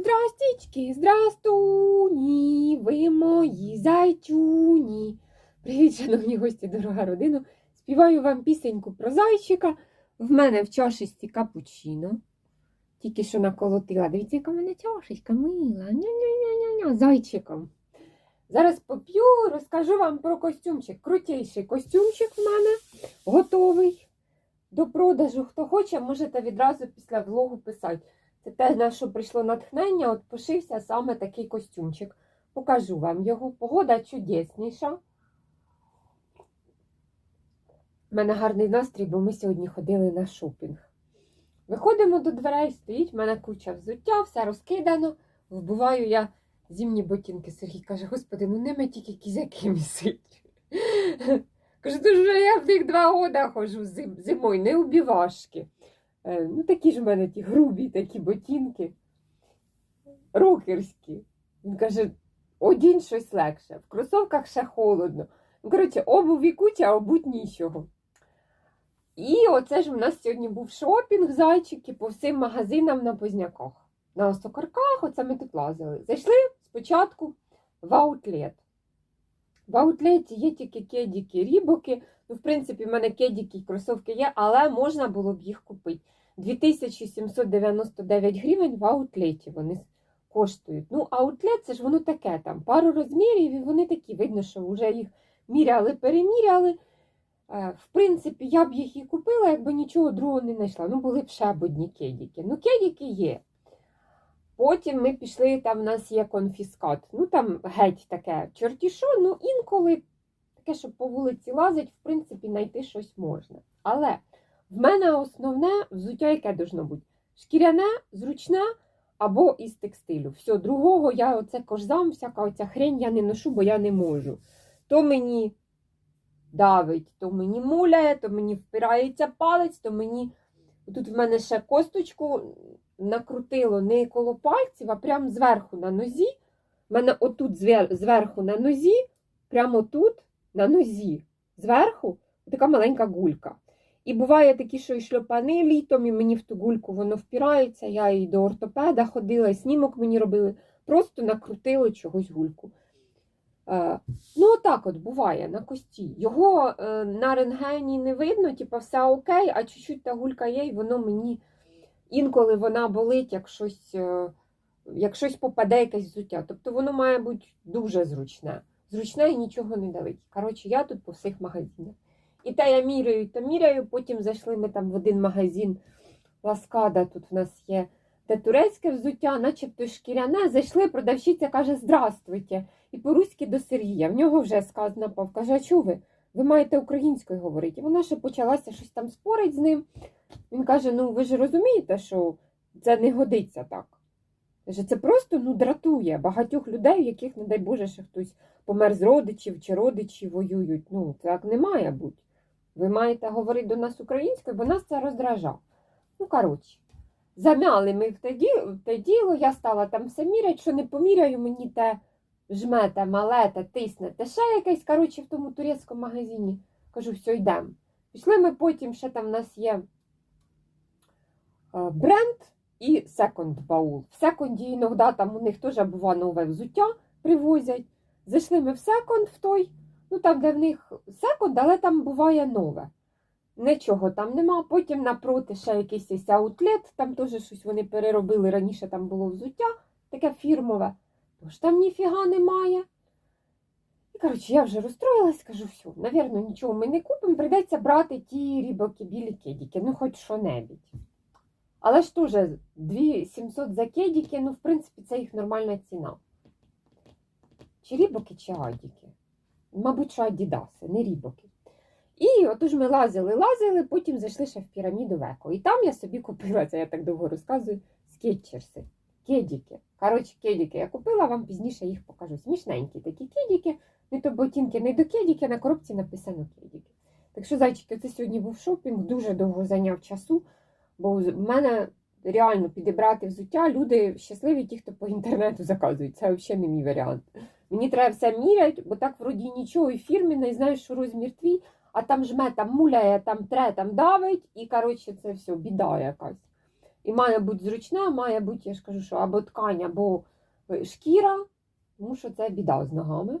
Здрастічки, здрастуні, ви мої зайчуні. Привіт, шановні гості, дорога родина. Співаю вам пісеньку про зайчика. В мене в чашечці капучино. Тільки що наколотила. Дивіться, яка в мене чашечка мила. Ня-ня-ня-ня-ня. Зайчиком. Зараз поп'ю, розкажу вам про костюмчик. Крутіший костюмчик в мене готовий до продажу. Хто хоче, можете відразу після влогу писати. Це те, на що прийшло натхнення, от пошився саме такий костюмчик. Покажу вам його. Погода чудесніша. У мене гарний настрій, бо ми сьогодні ходили на шопінг. Виходимо до дверей, стоїть в мене куча взуття, все розкидано. Вбиваю я зимні ботинки. Сергій каже, господи, ну ними тільки кізяки місить. Кажу, то вже я в них два года ходжу зим, зимою, не убівашки. Е, Ну, такі ж в мене ті грубі такі ботинки. Рокерські. Він каже, одінь щось легше. В кросовках ще холодно. Ну, коротше, обуві куча, а обуть нічого. І оце ж у нас сьогодні був шопінг зайчики по всім магазинам на Позняках. На Осокарках, оце ми тут лазили. Зайшли спочатку в аутлет. В аутлеті є тільки кедіки, рібоки. Ну, в принципі, в мене кедіки і кросовки є, але можна було б їх купити. 2799 гривень в аутлеті вони коштують. Ну, аутлет це ж воно таке там, пару розмірів, і вони такі, видно, що вже їх міряли, переміряли. Е, В принципі, я б їх і купила, якби нічого другого не знайшла. Ну, були б ще одні кедіки. Ну, кедіки є. Потім ми пішли, там в нас є конфіскат. Ну, там геть таке чортішо, ну інколи таке, щоб по вулиці лазить, в принципі, знайти щось можна. Але в мене основне взуття, яке должно бути? Шкіряне, зручне або із текстилю. Все, другого я оце кожзам, всяка оця хрень я не ношу, бо я не можу. То мені давить, то мені муляє, то мені впирається палець, то мені. Тут в мене ще косточку накрутило не коло пальців, а прямо зверху на нозі. У мене отут зверху на нозі, прямо тут на нозі, зверху, така маленька гулька. І буває такі, що і шльопани літом, і мені в ту гульку воно впирається. Я і до ортопеда ходила, і снімок мені робили, просто накрутили чогось гульку. Е, ну, отак от буває на кості. Його е, на рентгені не видно, типу, все окей, а чуть-чуть та гулька є, і воно мені інколи вона болить, як щось, е, як щось попаде, якесь взуття. Тобто воно має бути дуже зручне. Зручне і нічого не давить. Коротше, я тут по всіх магазинах. І те я міряю, та міряю. Потім зайшли ми там в один магазин Ласкада. Тут в нас є те турецьке взуття, начебто шкіряне. Зайшли, продавщиця каже: Здравствуйте. І по-руськи до Сергія. В нього вже сказано пав. Каже, а чого ви? Ви маєте українською говорити. І вона ще почалася щось там спорить з ним. Він каже: Ну, ви ж розумієте, що це не годиться так. Це просто ну, дратує багатьох людей, яких, не дай Боже, ще хтось помер з родичів чи родичі воюють. Ну, так не має бути. Ви маєте говорити до нас українською, бо нас це роздражав. Ну, коротше, замяли ми в те, діло, в те діло, я стала там все міряти, що не поміряю мені те жмете, малете, тиснете. Ще якесь, коротше, в тому турецькому магазині. Кажу, все, йдемо. Пішли ми потім, ще там в нас є е, бренд і секонд баул. В секонді іноді там у них теж бува нове взуття привозять. Зайшли ми в секонд в той, ну там, де в них секонд, але там буває нове. Нічого там нема. Потім напроти ще якийсь є аутлет, там теж щось вони переробили. Раніше там було взуття, таке фірмове. Тож там ніфіга немає. І, коротше, я вже розстроїлась, кажу, все, навірно, нічого ми не купимо, прийдеться брати ті рібоки білі кедіки, ну хоч що-небудь. Але ж теж 2700 за кедіки, ну, в принципі, це їх нормальна ціна. Чи рібоки, чи адіки? Мабуть, що адідаси, не рібоки. І отож ми лазили, лазили, потім зайшли ще в піраміду Веко. І там я собі купила, це я так довго розказую, скетчерси. Кедіки. Коротше, кедіки я купила, вам пізніше їх покажу. Смішненькі такі кедіки. Не то ботинки, не до кедіки, на коробці написано кедіки. Так що, зайчики, це сьогодні був шопінг, дуже довго зайняв часу, бо в мене реально підібрати взуття. Люди щасливі, ті, хто по інтернету заказують. Це взагалі не мій варіант. Мені треба все міряти, бо так вроді нічого, і фірмі не знаєш, що розмір твій, а там жме, там муляє, там тре, там давить, і коротше, це все, біда якась. І має бути зручна, має бути, я ж кажу, що або ткань, або е, шкіра, тому що це біда з ногами.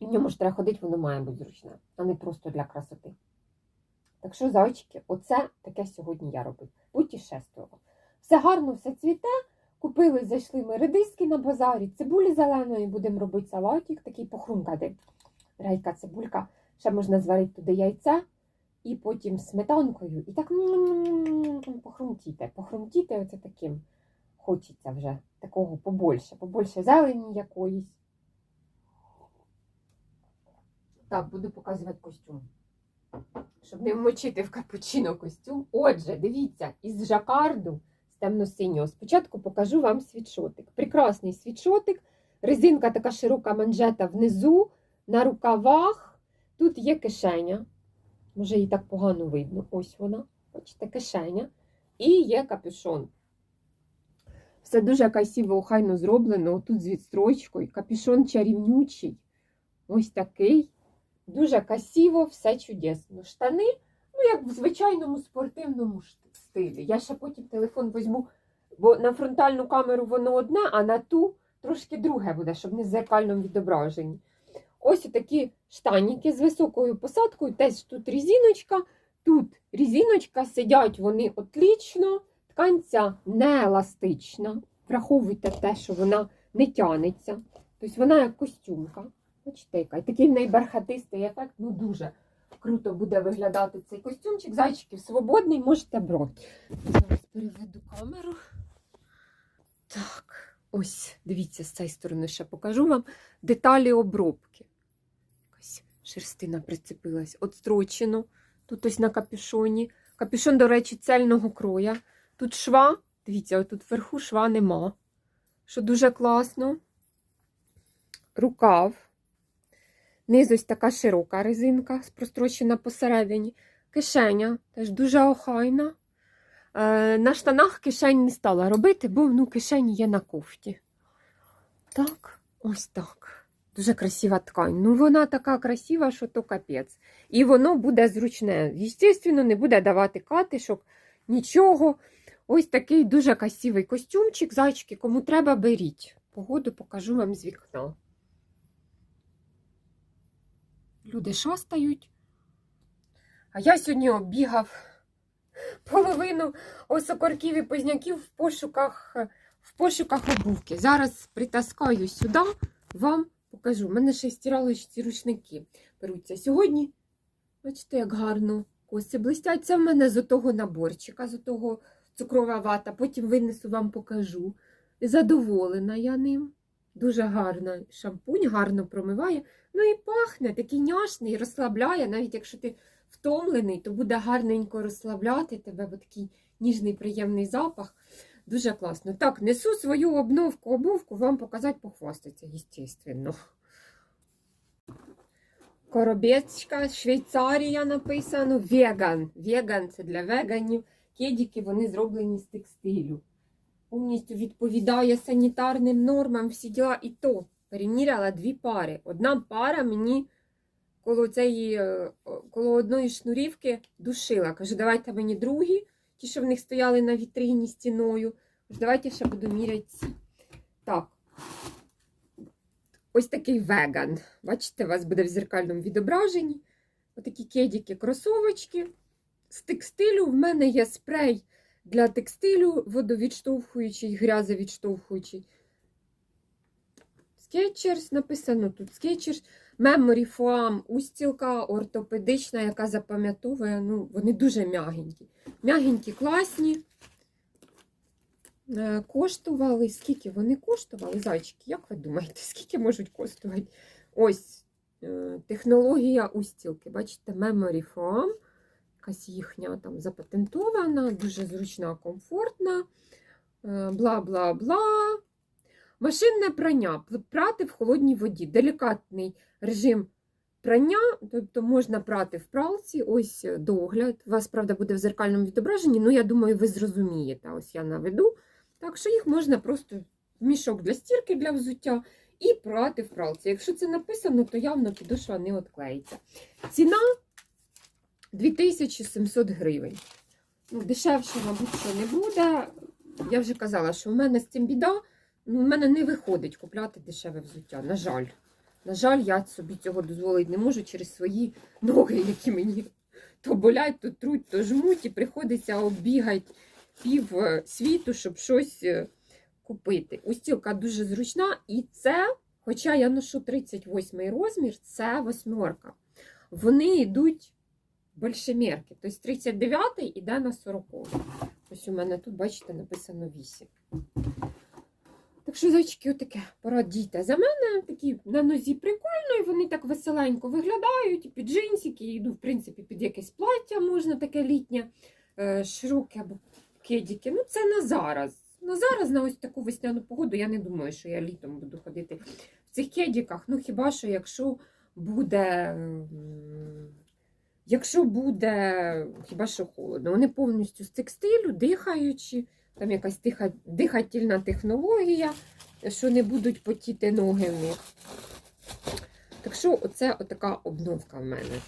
І в ньому ж треба ходити, воно має бути зручне, а не просто для красоти. Так що, зайчики, оце таке сьогодні я робив. Путешествувала. Все гарно, все цвіте. Купили, зайшли ми редиски на базарі, цибулі зеленої, будемо робити салатик, такий похрумкати. Рейка цибулька, ще можна зварити туди яйце і потім сметанкою. І так м, похрумтіти. Похрумтіти оце таким. Хочеться вже такого побольше, побольше зелені якоїсь. Так, буду показувати костюм. Щоб не вмочити в капучино костюм. Отже, дивіться, із жакарду темно-синього. Спочатку покажу вам світшотик. Прекрасний світшотик. Резинка така широка манжета внизу, на рукавах. Тут є кишеня. Може, її так погано видно. Ось вона. Бачите, кишеня. І є капюшон. Все дуже красиво, охайно зроблено. Тут з відстрочкою. Капюшон чарівнючий. Ось такий. Дуже красиво, все чудесно. Штани, ну, як в звичайному спортивному ш- стилі. Я ще потім телефон візьму, бо на фронтальну камеру воно одне, а на ту трошки друге буде, щоб не в зеркальному відображенні. Ось такі штаніки з високою посадкою. Теж тут різіночка. Тут різіночка, сидять вони отлічно. Ткань ця не еластична. Враховуйте те, що вона не тянеться. Тобто вона як костюмка. Бачите, яка. І такий в неї бархатистий ефект, ну дуже круто буде виглядати цей костюмчик. Зайчиків свободний, можете брати. Зараз переведу камеру. Так, ось, дивіться, з цієї сторони ще покажу вам деталі обробки. Якась шерстина прицепилась. Отстрочено. Тут ось на капюшоні. Капюшон, до речі, цельного кроя. Тут шва, дивіться, отут вверху шва нема. Що дуже класно. Рукав. Низ ось така широка резинка, спрострочена посередині. Кишеня теж дуже охайна. Е, на штанах кишень не стала робити, бо ну, кишені є на кофті. Так, ось так. Дуже красива ткань. Ну, вона така красива, що то капець. І воно буде зручне. Звісно, не буде давати катишок, нічого. Ось такий дуже красивий костюмчик. Зайчики, кому треба, беріть. Погоду покажу вам з вікна. Люди шастають. А я сьогодні обігав половину осокорків і позняків в пошуках, в пошуках обувки. Зараз притаскаю сюди, вам покажу. У мене ще й стиралочці рушники беруться. Сьогодні, бачите, як гарно коси блистять. Це в мене з отого наборчика, з отого цукрова вата. Потім винесу вам покажу. Задоволена я ним. Дуже гарно шампунь, гарно промиває. Ну і пахне, такий няшний, розслабляє, навіть якщо ти втомлений, то буде гарненько розслабляти тебе, бо такий ніжний, приємний запах. Дуже класно. Так, несу свою обновку, обувку, вам показати, похвастатися, звісно. Коробечка, Швейцарія написано, веган. Веган це для веганів. Кедики вони зроблені з текстилю. Повністю відповідає санітарним нормам, всі діла. І то переміряла дві пари. Одна пара мені коло цієї, е, коло одної шнурівки душила. Каже, давайте мені другі, ті, що в них стояли на вітрині стіною. Каже, давайте ще буду міряти. Так. Ось такий веган. Бачите, у вас буде в зеркальному відображенні. Отакі кедики, кросовочки. З текстилю в мене є спрей для текстилю, водовідштовхуючий, грязовідштовхуючий. Skechers написано тут Skechers. Memory Foam, устілка ортопедична, яка запам'ятовує. Ну, вони дуже м'ягенькі. М'ягенькі, класні. Е, Коштували. Скільки вони коштували, зайчики? Як ви думаєте, скільки можуть коштувати? Ось е, технологія устілки. Бачите, Memory Foam. Якась їхня там запатентована, дуже зручна, комфортна. Е, Бла-бла-бла. Машинне прання. Прати в холодній воді. Делікатний режим прання, тобто можна прати в пралці, ось догляд. У вас, правда, буде в зеркальному відображенні, ну я думаю, ви зрозумієте. Ось я наведу. Так що їх можна просто в мішок для стірки, для взуття і прати в пралці. Якщо це написано, то явно підошва не відклеїться. Ціна 2700 гривень. Ну, дешевше, мабуть, що не буде. Я вже казала, що в мене з цим біда. Ну, в мене не виходить купляти дешеве взуття. На жаль. На жаль, я собі цього дозволити не можу через свої ноги, які мені то болять, то труть, то жмуть, і приходиться оббігати пів е, світу, щоб щось е, купити. Устілка дуже зручна, і це, хоча я ношу 38 розмір, це восьмерка. Вони йдуть большемірки. Тобто 39 іде на 40. Ось у мене тут, бачите, написано 8. Так що, зайчики, отаке, пора дійте. За мене такі на нозі прикольно, і вони так веселенько виглядають, і під джинсики, і, ну, в принципі, під якесь плаття можна таке літнє, е, широке або кедіки. Ну, це на зараз. На зараз, на ось таку весняну погоду, я не думаю, що я літом буду ходити в цих кедіках. Ну, хіба що, якщо буде. Якщо буде хіба що холодно, вони повністю з текстилю, дихаючі, там якась тиха, дихательна технологія, що не будуть потіти ноги в них. Так що оце отака обновка в мене.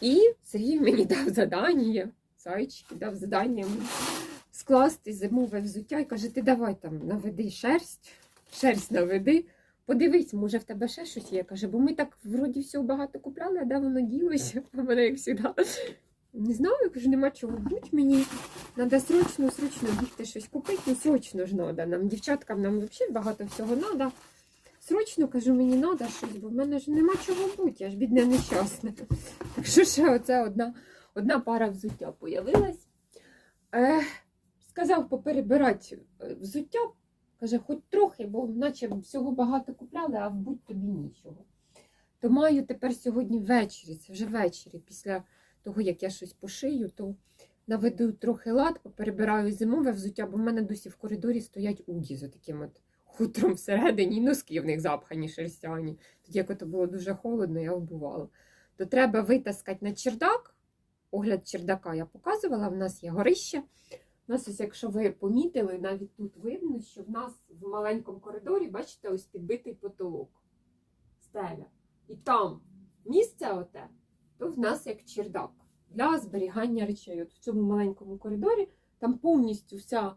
І Сергій мені дав задання, зайчики дав задання скласти зимове взуття і каже, ти давай там наведи шерсть, шерсть наведи. Подивись, може в тебе ще щось є. Каже, бо ми так вроді всього багато купляли, а де воно ділося? А мене як завжди. Не знаю, я кажу, нема чого бути мені. Треба срочно, срочно бігти щось купити. Ну, срочно ж треба. Нам, дівчаткам, нам взагалі багато всього треба. Срочно кажу, мені треба щось, бо в мене ж нема чого бути, я ж бідне нещасна. Так що ще оце одна, одна пара взуття появилась. Е, сказав поперебирати е, взуття, Каже, хоч трохи, бо наче всього багато купляли, а вбудь тобі нічого. То маю тепер сьогодні ввечері, це вже ввечері, після того, як я щось пошию, то наведу трохи лад, поперебираю зимове взуття, бо в мене досі в коридорі стоять угі з таким от хутром всередині, носки в них запхані шерстяні. Тоді, як ото було дуже холодно, я обувала. То треба витаскати на чердак. Огляд чердака я показувала, в нас є горище. У нас, ось, якщо ви помітили, навіть тут видно, що в нас в маленькому коридорі, бачите, ось підбитий потолок, стеля. І там місце оте, то в нас як чердак для зберігання речей. От в цьому маленькому коридорі там повністю вся,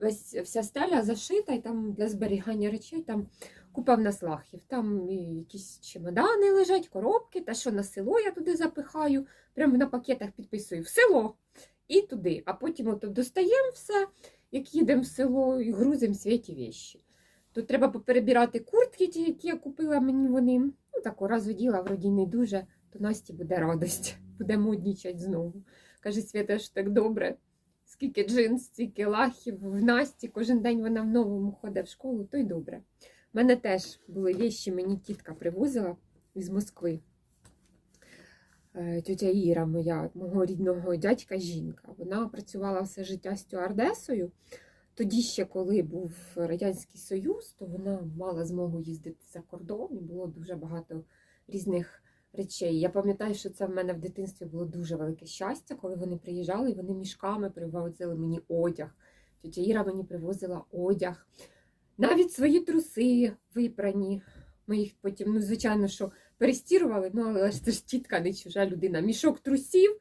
весь, вся стеля зашита, і там для зберігання речей там купа в нас лахів. Там якісь чемодани лежать, коробки, те, що на село я туди запихаю, прямо на пакетах підписую в село і туди. А потім ото достаємо все, як їдемо в село і грузимо святі вещі. Тут треба поперебирати куртки, ті, які я купила мені вони. Ну, тако раз оділа, вроді не дуже, то Насті буде радость, буде моднічать знову. Каже, Свята ж так добре. Скільки джинс, стільки лахів в Насті, кожен день вона в новому ходить в школу, то й добре. У мене теж були вещі, мені тітка привозила із Москви. Е, Тетя Іра, моя, мого рідного дядька, жінка. Вона працювала все життя стюардесою. Тоді ще, коли був Радянський Союз, то вона мала змогу їздити за кордон і було дуже багато різних речей. Я пам'ятаю, що це в мене в дитинстві було дуже велике щастя, коли вони приїжджали, і вони мішками привозили мені одяг. Тетя Іра мені привозила одяг. Навіть свої труси випрані. Ми їх потім, ну, звичайно, що перестірували, ну, але ж це тітка, не чужа людина. Мішок трусів,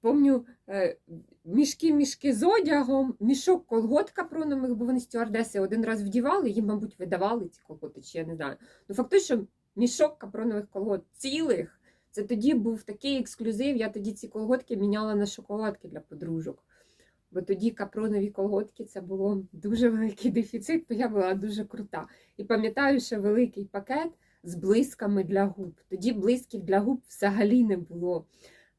помню, е, мішки-мішки з одягом, мішок колгот капронових, бо вони стюардеси один раз вдівали, їм, мабуть, видавали ці колготи, чи я не знаю. Ну, фактично, мішок капронових колгот цілих. Це тоді був такий ексклюзив. Я тоді ці колготки міняла на шоколадки для подружок. Бо тоді капронові колготки це було дуже великий дефіцит, то я була дуже крута. І пам'ятаю, що великий пакет з блисками для губ. Тоді блисків для губ взагалі не було.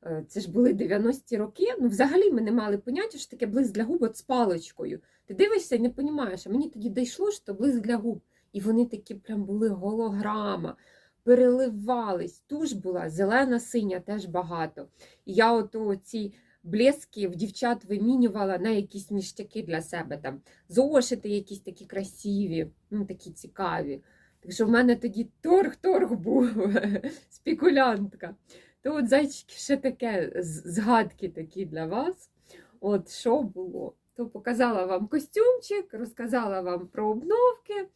Е, Це ж були 90-ті роки. Ну, взагалі ми не мали поняття, що таке блиск для губ от з паличкою. Ти дивишся і не розумієш, а мені тоді дійшло, що блиск для губ. І вони такі прям були голограма, переливались. Туш була зелена, синя, теж багато. І я ото ці блески в дівчат вимінювала на якісь ніштяки для себе. там. Зошити якісь такі красиві, ну такі цікаві. Так що в мене тоді торг-торг був, спекулянтка. То от зайчики ще таке згадки такі для вас. От що було? То показала вам костюмчик, розказала вам про обновки.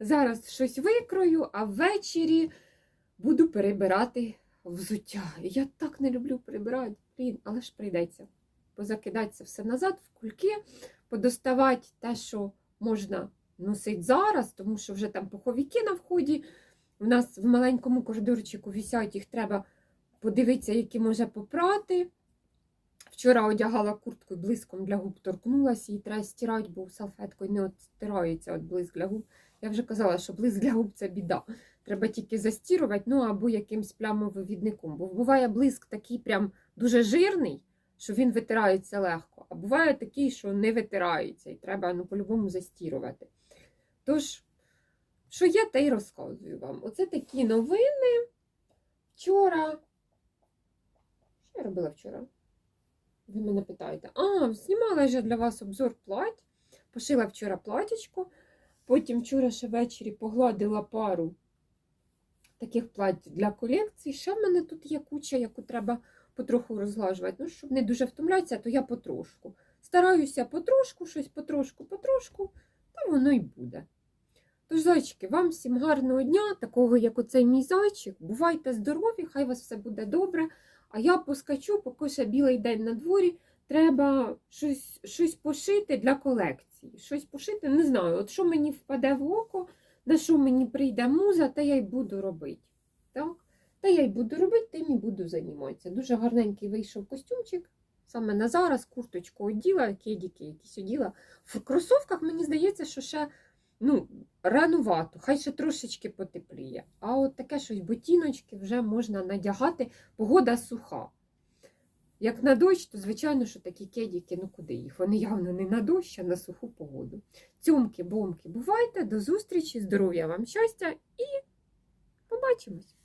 Зараз щось викрою, а ввечері буду перебирати взуття. Я так не люблю перебирати, блін, але ж прийдеться. позакидати це все назад в кульки, подоставати те, що можна носити зараз, тому що вже там пуховики на вході. У нас в маленькому коридорчику висять, їх треба подивитися, які може попрати. Вчора одягала куртку і блиском для губ торкнулася, її треба стирати, бо салфеткою не стирається от блиск для губ. Я вже казала, що блиск для губ це біда. Треба тільки застірувати, ну або якимсь плямовивідником. Бо буває блиск такий прям дуже жирний, що він витирається легко, а буває такий, що не витирається, і треба ну, по-любому застірувати. Тож, що є, те й розказую вам. Оце такі новини. Вчора. Що я робила вчора? Ви мене питаєте. А, знімала я для вас обзор плать. Пошила вчора платічко. Потім вчора ще ввечері погладила пару таких плать для колекції. Ще в мене тут є куча, яку треба потроху розглажувати. Ну, щоб не дуже втомлятися, то я потрошку. Стараюся потрошку, щось потрошку, потрошку, та воно й буде. Тож, зайчики, вам всім гарного дня, такого, як оцей мій зайчик. Бувайте здорові, хай вас все буде добре. А я поскачу, поки ще білий день на дворі, треба щось, щось пошити для колекції. Щось пошити, не знаю, от що мені впаде в око, на що мені прийде муза, те я й буду робити. Так? Та я й буду робити, тим і буду займатися. Дуже гарненький вийшов костюмчик. Саме на зараз курточку оділа, кедіки якісь оділа. В кросовках мені здається, що ще ну, ранувато, хай ще трошечки потепліє. А от таке щось ботіночки вже можна надягати, погода суха. Як на дощ, то звичайно, що такі кедіки, ну куди їх? Вони явно не на дощ, а на суху погоду. Цьомки, бомки, бувайте, до зустрічі, здоров'я вам, щастя і побачимось!